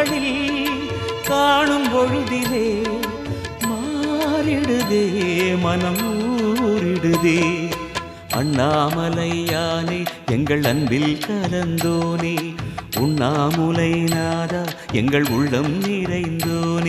விழிகளில் காணும் பொழுதிலே மாறிடுதே மனம் ஊறிடுதே. அண்ணாமலையானே எங்கள் அன்பில் கலந்தோனே உண்ணாமுலை நாதா எங்கள் உள்ளம் நிறைந்தோனே.